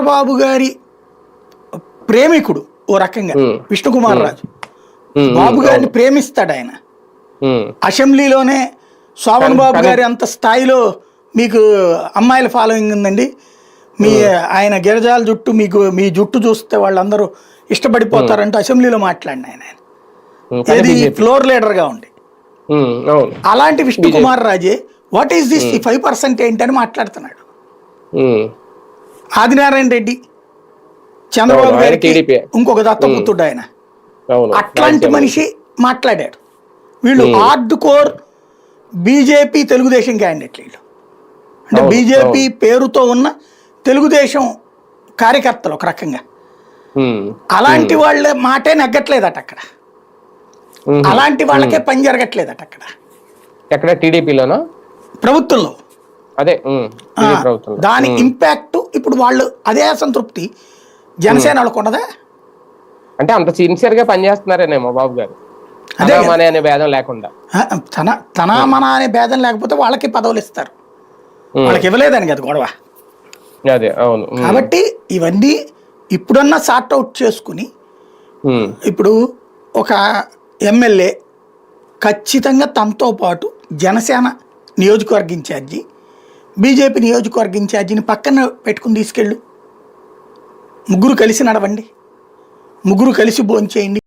చంద్రబాబు గారి ప్రేమికుడు ఓ రకంగా. విష్ణుకుమార్ రాజు బాబు గారిని ప్రేమిస్తాడు ఆయన. అసెంబ్లీలోనే శోభన్ బాబు గారి అంత స్థాయిలో మీకు అమ్మాయిల ఫాలోయింగ్ ఉందండి. మీ ఆయన గిరజాల జుట్టు మీకు మీ జుట్టు చూస్తే వాళ్ళందరూ ఇష్టపడిపోతారంటూ అసెంబ్లీలో మాట్లాడిన ఆయన. ఏది. ఫ్లోర్ లీడర్గా ఉండి అలాంటి విష్ణు కుమార్ రాజే what is this five percent ఏంటని మాట్లాడుతున్నాడు. ఉమ్, ఆదినారాయణ రెడ్డి చంద్రబాబు గారికి. ఇంకొక దత్తపుత్రుడు ఆయన. అట్లాంటి మనిషి మాట్లాడాడు. వీళ్ళు హార్డ్ కోర్ బీజేపీ తెలుగుదేశం క్యాండిడేట్లు వీళ్ళు. అంటే బీజేపీ పేరుతో ఉన్న తెలుగుదేశం కార్యకర్తలు ఒక రకంగా. అలాంటి వాళ్ళ మాటే నెగ్గట్లేదట అక్కడ. అలాంటి వాళ్ళకే పని జరగట్లేదట అక్కడ. ఎక్కడ? టీడీపీలోనా? ప్రభుత్వంలో. అదే దాని ఇంపాక్ట్ ఇప్పుడు వాళ్ళు అదే అసంతృప్తి జనసేన వాళ్ళకు ఉండదా అంటే అంత సిన్సియర్గా పనిచేస్తున్నారేనేమో బాబు గారు. అదే మన అనే భేదం లేకుండా. తన తన మన అనే భేదం లేకపోతే వాళ్ళకి పదవులు ఇస్తారు. వాళ్ళకి ఇవ్వలేదని కదా గొడవ. అదే అవును. కాబట్టి ఇవన్నీ ఇప్పుడన్నా సార్ట్ అవుట్ చేసుకుని ఇప్పుడు ఒక ఎమ్మెల్యే ఖచ్చితంగా తమతో పాటు జనసేన నియోజకవర్గ ఇన్ఛార్జి బీజేపీ నియోజకవర్గ ఇన్ఛార్జిని పక్కన పెట్టుకుని తీసుకెళ్ళు. ముగ్గురు కలిసి నడవండి. ముగ్గురు కలిసి భోంచేయండి.